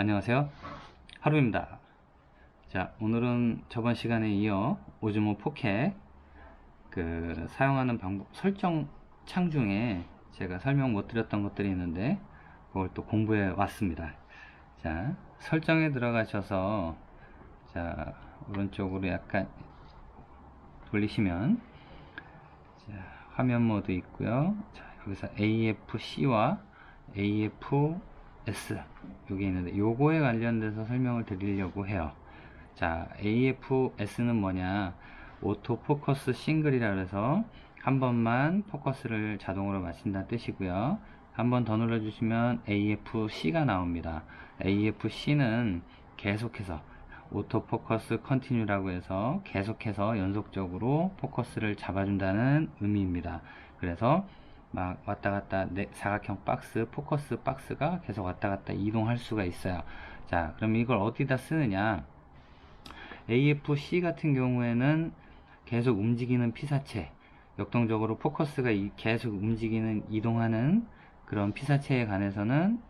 안녕하세요. 하루입니다. 자, 오늘은 저번 시간에 이어 오즈모 포켓 그 사용하는 방법 설정 창 중에 제가 설명 못 드렸던 것들이 있는데 그걸 또 공부해 왔습니다. 자, 설정에 들어가셔서 자, 오른쪽으로 약간 돌리시면 자, 화면 모드 있고요. 자, 여기서 AFC와 AFS 여기 있는데 요거에 관련돼서 설명을 드리려고 해요. 자, AFS는 뭐냐? 오토 포커스 싱글이라 그래서 한 번만 포커스를 자동으로 맞춘다는 뜻이고요. 한 번 더 눌러주시면 AFC가 나옵니다. AFC는 계속해서 오토 포커스 컨티뉴라고 해서 계속해서 연속적으로 포커스를 잡아준다는 의미입니다. 그래서 막 왔다 갔다 네, 사각형 박스, 포커스 박스가 계속 왔다 갔다 이동할 수가 있어요. 자, 그럼 이걸 어디다 쓰느냐? AFC 같은 경우에는 계속 움직이는 피사체, 역동적으로 포커스가 이- 계속 움직이는, 이동하는 그런 피사체에 관해서는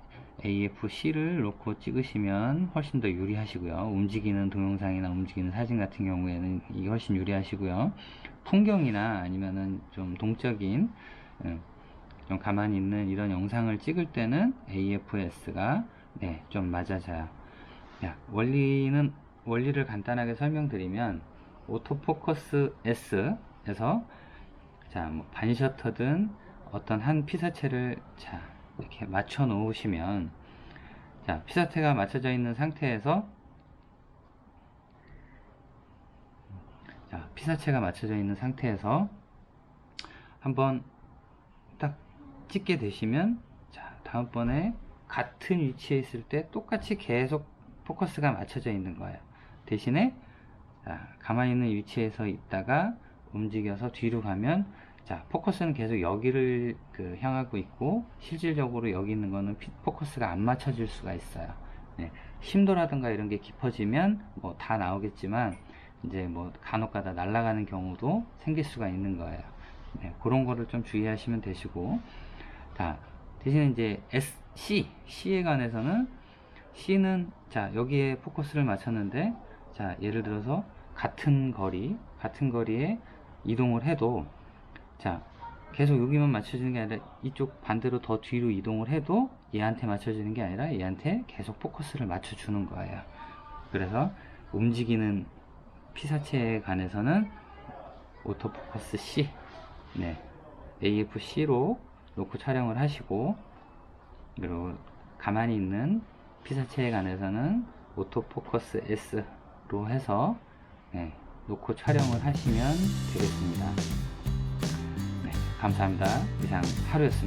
AFC를 놓고 찍으시면 훨씬 더 유리하시고요. 움직이는 동영상이나 움직이는 사진 같은 경우에는 이게 훨씬 유리하시고요. 풍경이나 아니면은 좀 동적인, 음, 좀 가만히 있는 이런 영상을 찍을 때는 AFS가 네, 좀 맞아져요. 야, 원리는 원리를 간단하게 설명드리면 오토포커스 S에서 자, 뭐 반셔터든 어떤 한 피사체를 자, 이렇게 맞춰 놓으시면 자, 피사체가 맞춰져 있는 상태에서 자, 피사체가 맞춰져 있는 상태에서 한번 딱 찍게 되시면 자, 다음번에 같은 위치에 있을 때 똑같이 계속 포커스가 맞춰져 있는 거예요. 대신에 자, 가만히 있는 위치에서 있다가 움직여서 뒤로 가면 자, 포커스는 계속 여기를 그 향하고 있고 실질적으로 여기 있는 거는 피- 포커스가 안 맞춰질 수가 있어요. 네, 심도라든가 이런 게 깊어지면 뭐 다 나오겠지만 이제 뭐 간혹가다 날아가는 경우도 생길 수가 있는 거예요. 네, 그런 거를 좀 주의하시면 되시고 자, 대신에 이제 S, C, C에 관해서는 C는 자 여기에 포커스를 맞췄는데 자 예를 들어서 같은 거리 같은 거리에 이동을 해도 자 계속 여기만 맞춰지는 게 아니라 이쪽 반대로 더 뒤로 이동을 해도 얘한테 맞춰지는 게 아니라 얘한테 계속 포커스를 맞춰주는 거예요. 그래서 움직이는 피사체에 관해서는 오토포커스 C 네 AFC로 놓고 촬영을 하시고 그리고 가만히 있는 피사체에 관해서는 오토포커스 S로 해서 네, 놓고 촬영을 하시면 되겠습니다. 네, 감사합니다. 이상 하루였습니다.